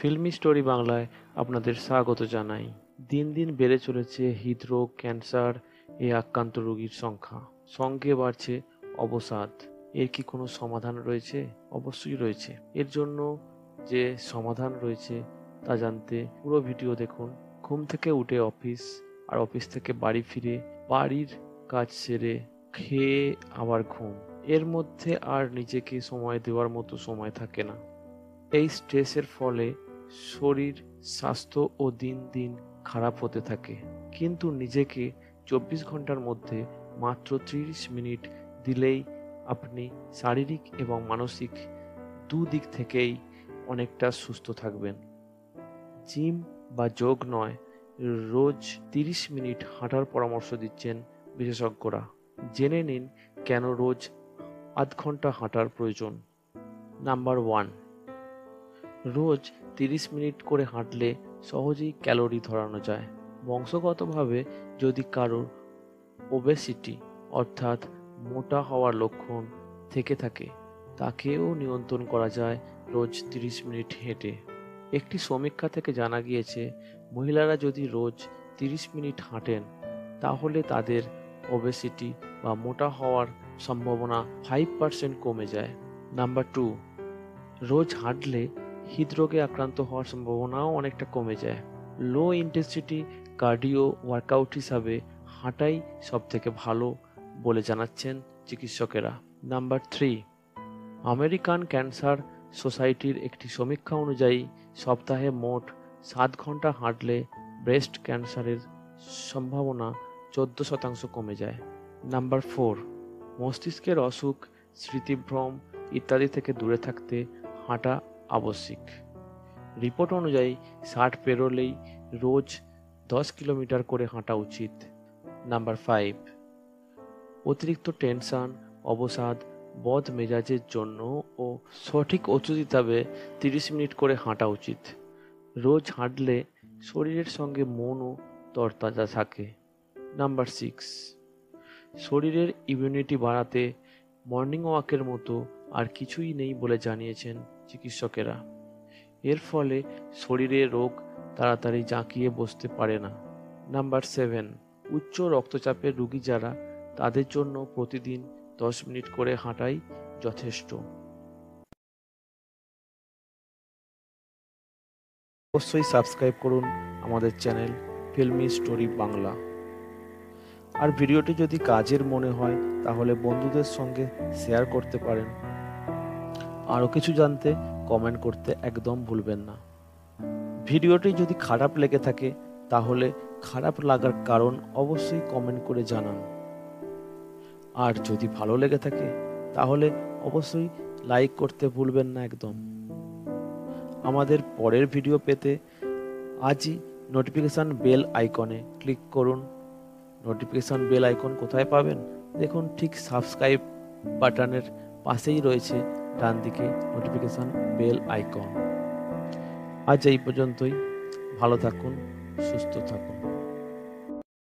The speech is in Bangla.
ফিল্মি স্টোরি বাংলায় আপনাদের স্বাগত জানাই। দিন দিন বেড়ে চলেছে হৃদরোগ, ক্যান্সার এ আক্রান্ত রোগীর সংখ্যা। সঙ্গে বাড়ছে অবসাদ। এর কি কোনো সমাধান রয়েছে? অবশ্যই রয়েছে। এর জন্য যে সমাধান রয়েছে তা জানতে পুরো ভিডিও দেখুন। ঘুম থেকে উঠে অফিস আর অফিস থেকে বাড়ি ফিরে বাড়ির কাজ সেরে খেয়ে আবার ঘুম। এর মধ্যে আর নিজেকে সময় দেওয়ার মতো সময় থাকে না। এই স্ট্রেসের ফলে শরীর, স্বাস্থ্য ও দিন দিন খারাপ হতে থাকে। কিন্তু নিজেকে চব্বিশ ঘণ্টার মধ্যে মাত্র ত্রিশ মিনিট দিলেই আপনি শারীরিক এবং মানসিক দুদিক থেকেই অনেকটা সুস্থ থাকবেন। জিম বা যোগ নয়, রোজ তিরিশ মিনিট হাঁটার পরামর্শ দিচ্ছেন বিশেষজ্ঞরা। জেনে নিন কেন রোজ আধ ঘণ্টা হাঁটার প্রয়োজন। নাম্বার ওয়ান রোজ তিরিশ মিনিট করে হাঁটলে সহজেই ক্যালোরি ধরানো যায়। বংশগতভাবে যদি কারোর ওবেসিটি, অর্থাৎ মোটা হওয়ার লক্ষণ থেকে থাকে, তাকেও নিয়ন্ত্রণ করা যায় রোজ তিরিশ মিনিট হেঁটে। একটি সমীক্ষা থেকে জানা গিয়েছে, মহিলারা যদি রোজ তিরিশ মিনিট হাঁটেন, তাহলে তাদের ওবেসিটি বা মোটা হওয়ার সম্ভাবনা ফাইভ পার্সেন্ট কমে যায়। নাম্বার টু, রোজ হাঁটলে হৃদরোগে আক্রান্ত হওয়ার সম্ভাবনাও অনেকটা কমে যায়। লো ইন্টেন্সিটি কার্ডিও ওয়ার্কআউট হিসাবে হাঁটাই সব থেকে ভালো বলে জানাচ্ছেন চিকিৎসকেরা। নাম্বার থ্রি আমেরিকান ক্যান্সার সোসাইটির একটি সমীক্ষা অনুযায়ী সপ্তাহে মোট সাত ঘণ্টা হাঁটলে ব্রেস্ট ক্যান্সারের সম্ভাবনা চোদ্দ শতাংশ কমে যায়। নাম্বার ফোর মস্তিষ্কের অসুখ, স্মৃতিভ্রম ইত্যাদি থেকে দূরে থাকতে হাঁটা আবশ্যিক। রিপোর্ট অনুযায়ী ষাট পেরোলেই রোজ দশ কিলোমিটার করে হাঁটা উচিত। নাম্বার ফাইভ, অতিরিক্ত টেনশন, অবসাদ, বদ মেজাজের জন্য ও সঠিক ওষুধ হিসাবে তিরিশ মিনিট করে হাঁটা উচিত। রোজ হাঁটলে শরীরের সঙ্গে মনও তরতাজা থাকে। নাম্বার সিক্স, শরীরের ইমিউনিটি বাড়াতে মর্নিং ওয়াকের মতো আর কিছুই নেই বলে জানিয়েছেন চিকিৎসকেরা। এর ফলে শরীরে রোগ তাড়াতাড়ি জাঁকিয়ে বসতে পারে না। নাম্বার সেভেন, উচ্চ রক্তচাপের রুগী যারা, তাদের জন্য প্রতিদিন দশ মিনিট করে হাঁটাই যথেষ্ট। অবশ্যই সাবস্ক্রাইব করুন আমাদের চ্যানেল ফিল্মি স্টোরি বাংলা। আর ভিডিওটি যদি কাজের মনে হয়, তাহলে বন্ধুদের সঙ্গে শেয়ার করতে পারেন। আরও কিছু জানতে কমেন্ট করতে একদম ভুলবেন না। ভিডিওটি যদি খারাপ লেগে থাকে, তাহলে খারাপ লাগার কারণ অবশ্যই কমেন্ট করে জানান। আর যদি ভালো লেগে থাকে, তাহলে অবশ্যই লাইক করতে ভুলবেন না একদম। আমাদের পরের ভিডিও পেতে আজই নোটিফিকেশান বেল আইকনে ক্লিক করুন। নোটিফিকেশান বেল আইকন কোথায় পাবেন? দেখুন, ঠিক সাবস্ক্রাইব বাটনের পাশেই রয়েছে ডান দিকে নোটিফিকেশান বেল আইকন আজ এই পর্যন্তই। ভালো থাকুন, সুস্থ থাকুন।